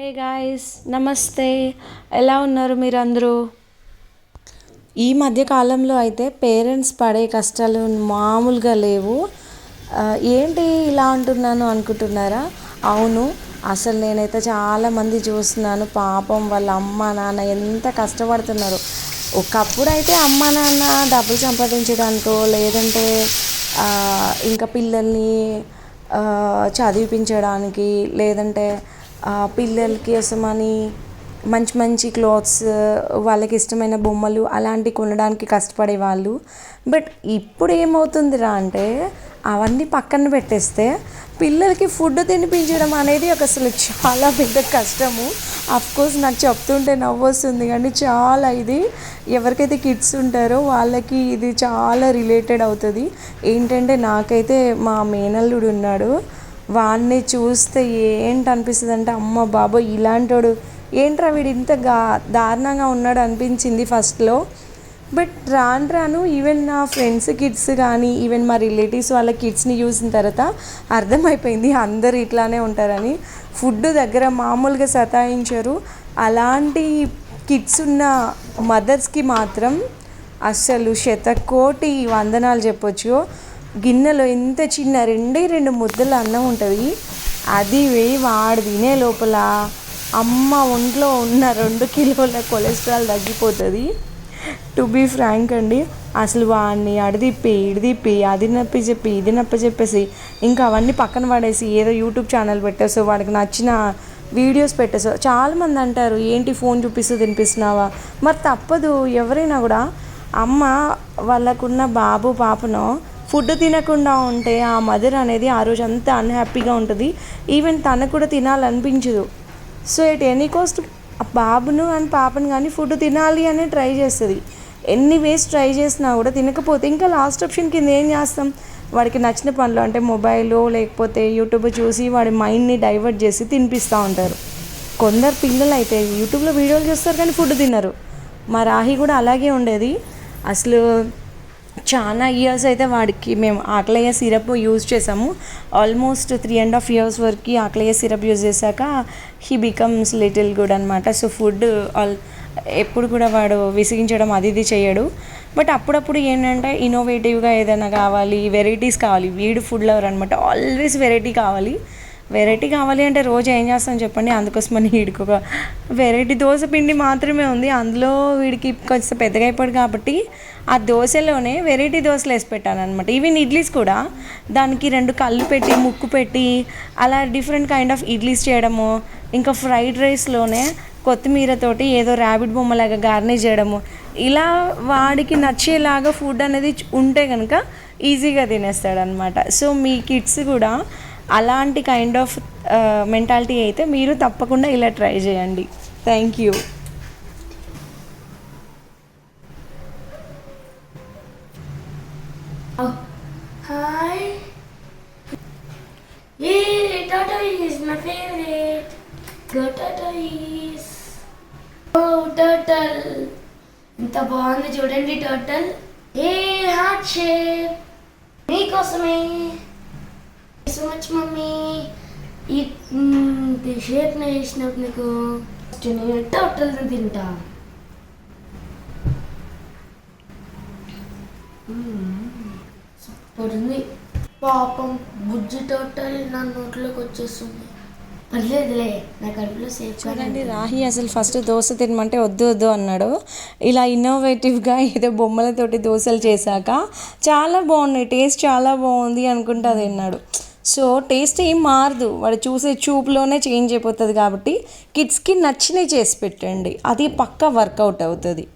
Hey guys నమస్తే. ఎలా ఉన్నారు మీరందరూ? ఈ మధ్యకాలంలో అయితే పేరెంట్స్ పడే కష్టాలు మామూలుగా లేవు. ఏంటి ఇలా అంటున్నాను అనుకుంటున్నారా? అవును అసలు నేనైతే చాలామంది చూస్తున్నాను. పాపం వాళ్ళ అమ్మ నాన్న ఎంత కష్టపడుతున్నారు. ఒకప్పుడు అయితే అమ్మ నాన్న డబ్బులు సంపాదించడానికో లేదంటే ఇంకా పిల్లల్ని చదివిపించడానికి లేదంటే పిల్లలకి పిల్లల కోసమని మంచి మంచి క్లాత్స్ వాళ్ళకి ఇష్టమైన బొమ్మలు అలాంటివి కొనడానికి కష్టపడేవాళ్ళు బట్ ఇప్పుడు ఏమవుతుందిరా అంటే అవన్నీ పక్కన పెట్టేస్తే పిల్లలకి ఫుడ్ తినిపించడం అనేది ఒక అసలు చాలా పెద్ద కష్టము. కోర్స్ నాకు చెప్తుంటే నవ్వు వస్తుంది కానీ చాలా ఇది ఎవరికైతే కిడ్స్ ఉంటారో వాళ్ళకి ఇది చాలా రిలేటెడ్ అవుతుంది. ఏంటంటే నాకైతే మా మేనల్లుడు ఉన్నాడు. వాడిని చూస్తే ఏంటి అనిపిస్తుంది అంటే అమ్మ బాబోయ్ ఇలాంటోడు. ఏంట్రా వీడు ఇంత గా దారుణంగా ఉన్నాడు అనిపించింది ఫస్ట్లో. బట్ రాను రాను ఈవెన్ నా ఫ్రెండ్స్ కిడ్స్ కానీ ఈవెన్ మా రిలేటివ్స్ వాళ్ళ కిడ్స్ని చూసిన తర్వాత అర్థమైపోయింది అందరు ఇట్లానే ఉంటారని. ఫుడ్ దగ్గర మామూలుగా సతాయించరు. అలాంటి కిడ్స్ ఉన్న మదర్స్కి మాత్రం అస్సలు శతకోటి వందనాలు చెప్పొచ్చు. గిన్నెలో ఇంత చిన్న రెండే రెండు ముద్దల అన్నం ఉంటుంది. అది వేయి వాడు తినే లోపల అమ్మ ఒంట్లో ఉన్న రెండు కిలోల కొలెస్ట్రాల్ తగ్గిపోతుంది. టు బీ ఫ్రాంక్ అండి అసలు వాడిని అడిదిప్పి ఇడిదిప్పి అది నొప్పి చెప్పి ఇది నొప్పి చెప్పేసి ఇంకా అవన్నీ పక్కన పడేసి ఏదో యూట్యూబ్ ఛానల్ పెట్టేసో వాడికి నచ్చిన వీడియోస్ పెట్టేసో చాలామంది అంటారు ఏంటి ఫోన్ చూపిస్తూ తినిపిస్తున్నావా? మరి తప్పదు ఎవరైనా కూడా అమ్మ వాళ్ళకున్న బాబు పాపను ఫుడ్ తినకుండా ఉంటే ఆ మదర్ అనేది ఆ రోజు అంతా అన్హ్యాపీగా ఉంటుంది. ఈవెన్ తనకు కూడా తినాలనిపించదు. సో ఎట్ ఎనీ కాస్ట్ ఆ బాబును అండ్ పాపను కానీ ఫుడ్ తినాలి అని ట్రై చేస్తుంది. ఎన్ని వేస్ ట్రై చేసినా కూడా తినకపోతే ఇంకా లాస్ట్ ఆప్షన్ కింద ఏం చేస్తాం? వాడికి నచ్చిన పనులు అంటే మొబైల్ లేకపోతే యూట్యూబ్ చూసి వాడి మైండ్ని డైవర్ట్ చేసి తినిపిస్తూ ఉంటారు. కొందరు పిల్లలు అయితే యూట్యూబ్లో వీడియోలు చూస్తారు కానీ ఫుడ్ తినరు. మా రాహి కూడా అలాగే ఉండేది. అసలు చాలా ఇయర్స్ అయితే వాడికి మేము ఆకలయ్య సిరప్ యూజ్ చేసాము. Almost three and half years వరకు ఆకలయ్య సిరప్ యూజ్ చేశాక హీ బికమ్స్ లిటిల్ గుడ్ అనమాట సో ఫుడ్ ఆల్ ఎప్పుడు కూడా వాడు విసిగించడం అది ఇది చేయడు. బట్ అప్పుడప్పుడు ఏంటంటే ఇన్నోవేటివ్గా ఏదైనా కావాలి వెరైటీస్ కావాలి వీడు ఫుడ్ లవర్ అనమాట ఆల్వేస్ వెరైటీ కావాలి. వెరైటీ కావాలి అంటే రోజు ఏం చేస్తాం చెప్పండి? అందుకోసమని వీడికి ఒక వెరైటీ దోశ పిండి మాత్రమే ఉంది. అందులో వీడికి కొంచెం పెద్దగా అయిపోయాడు కాబట్టి ఆ దోశలోనే వెరైటీ దోశలు వేసి పెట్టాను అనమాట ఈవెన్ ఇడ్లీస్ కూడా దానికి రెండు కళ్ళు పెట్టి ముక్కు పెట్టి అలా డిఫరెంట్ కైండ్ ఆఫ్ ఇడ్లీస్ చేయడము ఇంకా ఫ్రైడ్ రైస్లోనే కొత్తిమీరతోటి ఏదో ర్యాబిట్ బొమ్మలాగా గార్నిష్ చేయడము ఇలా వాడికి నచ్చేలాగా ఫుడ్ అనేది ఉంటే కనుక ఈజీగా తినేస్తాడనమాట సో మీ కిడ్స్ కూడా అలాంటి కైండ్ ఆఫ్ మెంటాలిటీ అయితే మీరు తప్పకుండా ఇలా ట్రై చేయండి thank you oh, Hi. Yay, turtle is my favorite. Go turtles. Oh, turtle. బాగుంది చూడండి టోటల్ ఏ హార్ట్ షేప్ మీకోసమే సో మచ్ మమ్మీ ఈ షేప్ వేసినప్పుడు నీకు. నేను టోటల్ తింటా. సూపర్ ఉంది. పాపం బుజ్జి టోటల్ నా నోట్లోకి వచ్చేస్తుంది. పర్లేదులే నా కడుపులో సేఫ్ చూడండి రాహి అసలు ఫస్ట్ దోశ తినమంటే వద్దు వద్దు అన్నాడు. ఇలా ఇన్నోవేటివ్గా ఏదో బొమ్మలతోటి దోశలు చేశాక చాలా బాగున్నాయి టేస్ట్ చాలా బాగుంది అనుకుంటా తిన్నాడు సో టేస్ట్ ఏం మారదు. వాడు చూసే చూపులోనే చేంజ్ అయిపోతుంది కాబట్టి కిడ్స్కి నచ్చినవి చేసి పెట్టండి. అది పక్కా వర్కౌట్ అవుతుంది.